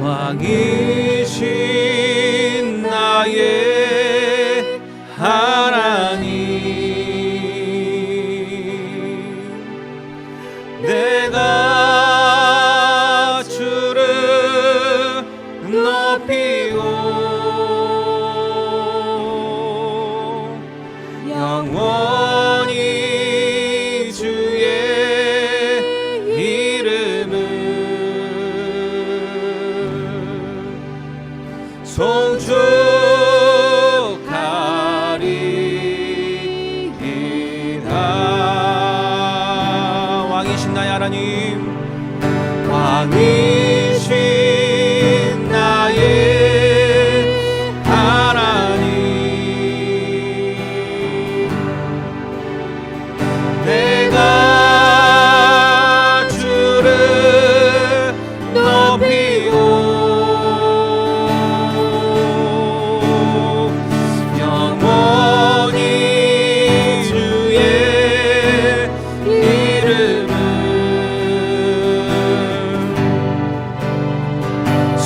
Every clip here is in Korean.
왕이신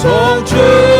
风吹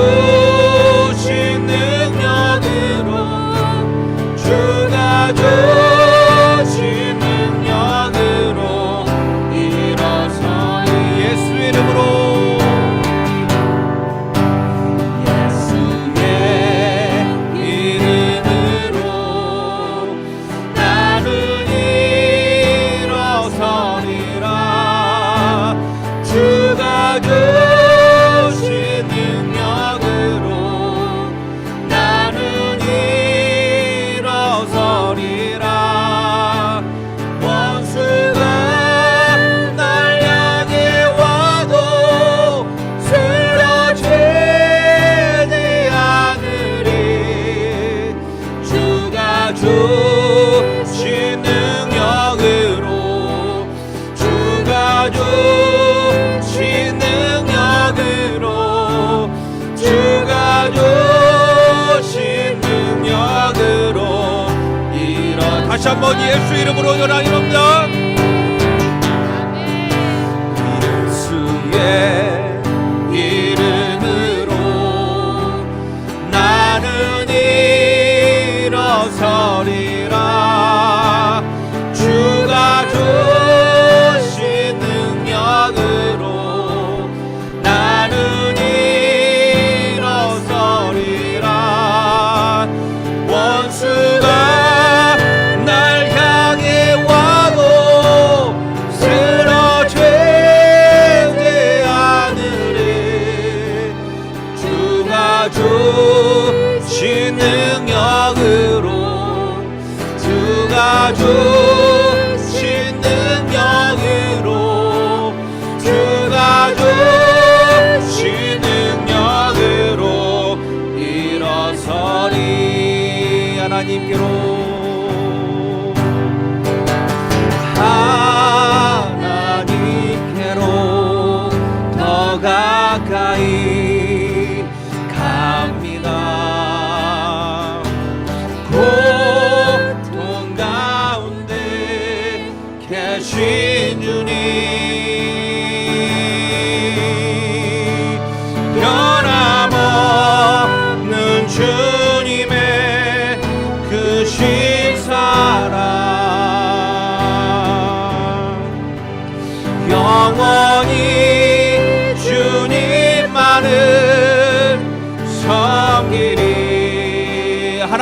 Ooh. 원 예수 이름으로 전하옵니다. 예수의 이름으로 나는 일어서리.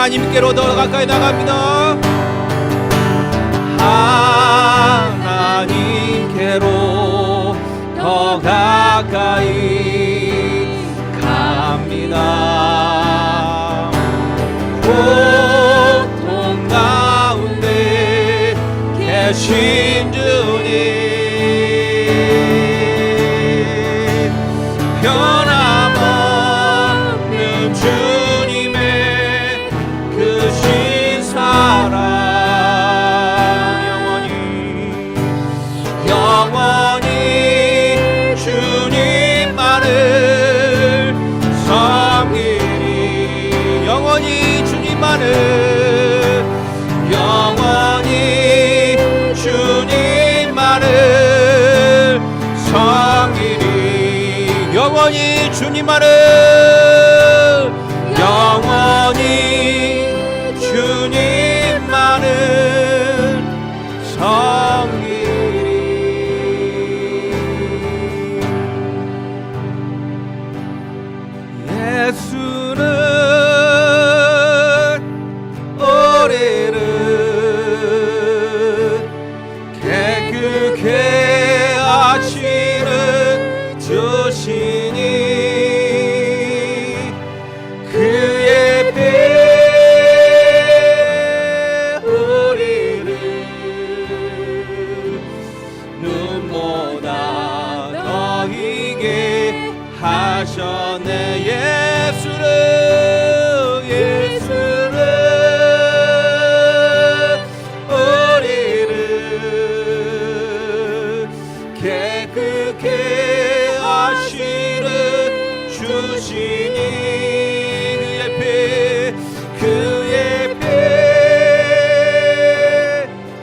하나님께로 더 가까이 나갑니다. 하나님께로 더 가까이 갑니다. 고통 가운데 계신 주님. 영원히 주님만을 깨끗게 하시는 주시니 그의 배 그의 배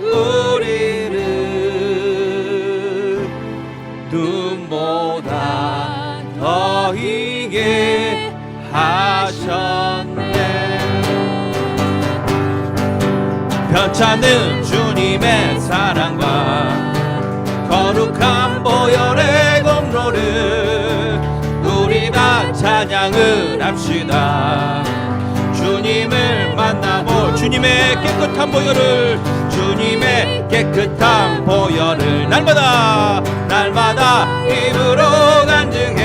우리를 눈보다 더 이게 하셨네. 편찮은 주님의 사랑과 거룩한 보혈의 공로를 우리 다 찬양을 합시다. 주님을 만나고 주님의 깨끗한 보혈을 주님의 깨끗한 보혈을 날마다 날마다 입으로 간증해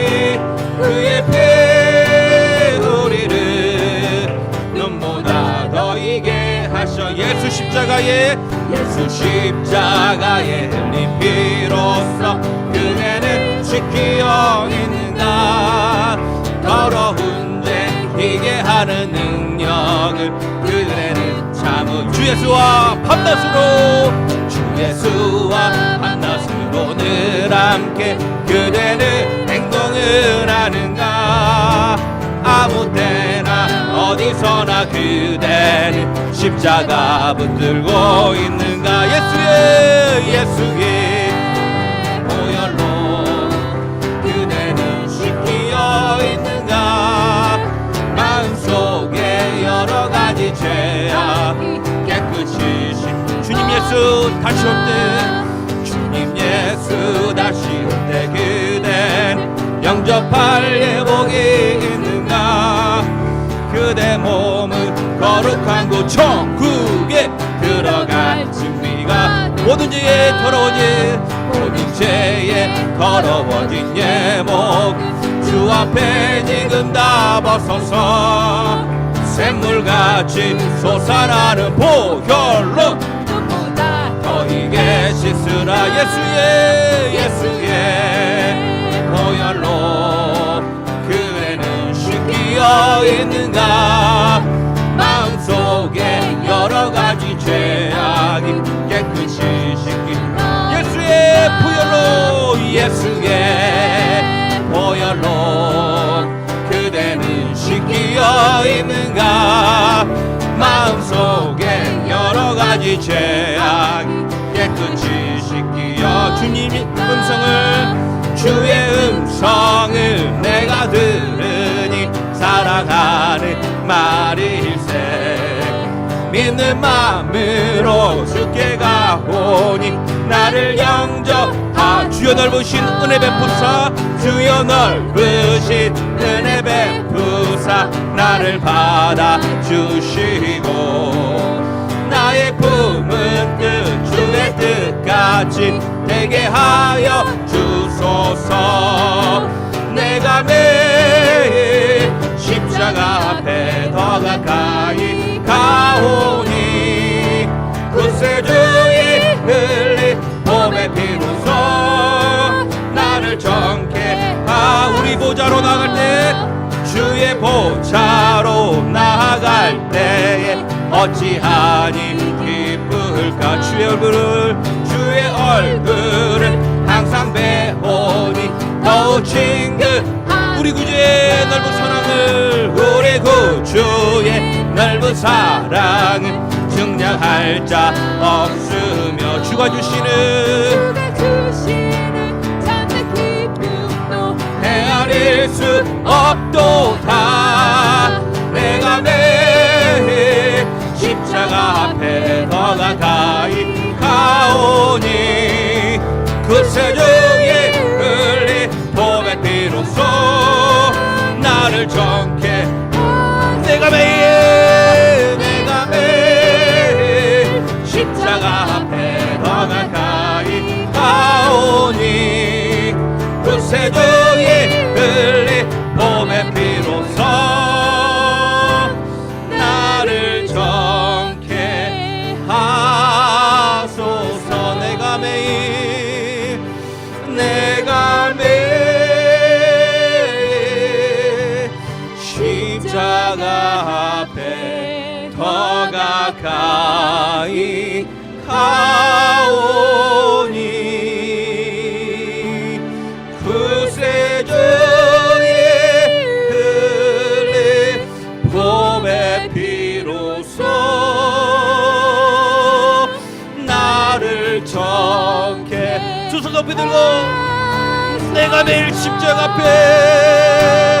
십자가에 예수 십자가에 흘린 피로써 그대는 지키어 있는가? 더러운 죄 이게 하는 능력을 그대는 참은 주 예수와 밤낮으로 주 예수와 밤낮으로 늘 함께 그대는 행동을 하는가? 아무 때나 어디서나 그대는 십자가 붙들고 있는가? 예수의 예수의 보혈로 그대는 지키어 있는가? 마음속에 여러 가지 죄악 깨끗이 씻 주님 예수 다시 올 때. 주님 예수 다시 올때 그댄 영접할 예복이 그대 몸은 거룩한 곳 천국에 들어갈 준비가 모든 죄에 더러워진 모든 죄에 더러워진 예목. 주 앞에 지금 다 벗어서 샘물같이 솟아나는 보혈로 눈보다 더 이게 씻으라. 예수의 예수의 보혈로 씻기어 있는가? 마음속에 여러 가지 죄악이 깨끗이 씻기 예수의 보혈로 예수의 보혈로 그대는 씻기어 있는가? 마음속에 이 재앙 깨끗이 씻기어 주님의 음성을 주의 음성을 내가 들으니 사랑하는 말일세. 믿는 마음으로 주께 가오니 나를 영접하. 주여 넓으신 은혜 베푸사. 주여 넓으신 은혜 베푸사. 나를 받아 주시고 나의 품은 뜻 주의 뜻같이 되게 하여 주소서. 내가 십자가 앞에 더 가까이 가오니 구세주의 흘린 몸의 피로서 나를 정케 하 우리 보좌로 나갈 때 주의 보좌로 나아갈 때에 어찌하니 기쁠까? 주의 얼굴을 주의 얼굴을 항상 배우니 더욱 친근 우리 우리 구주의 넓은 사랑을 증량할 자 없으며 주가 주시는 헤아릴 수 없도다. 내가 매일 십자가 앞에 더 가까이 가오니 그 세중에 흘린 봄의 피로써 나를 정케 가까이 가오니 구세주의 흘린 봄의 피로써 나를 정케 두손 높이 들고 내가 매일 십자가 앞에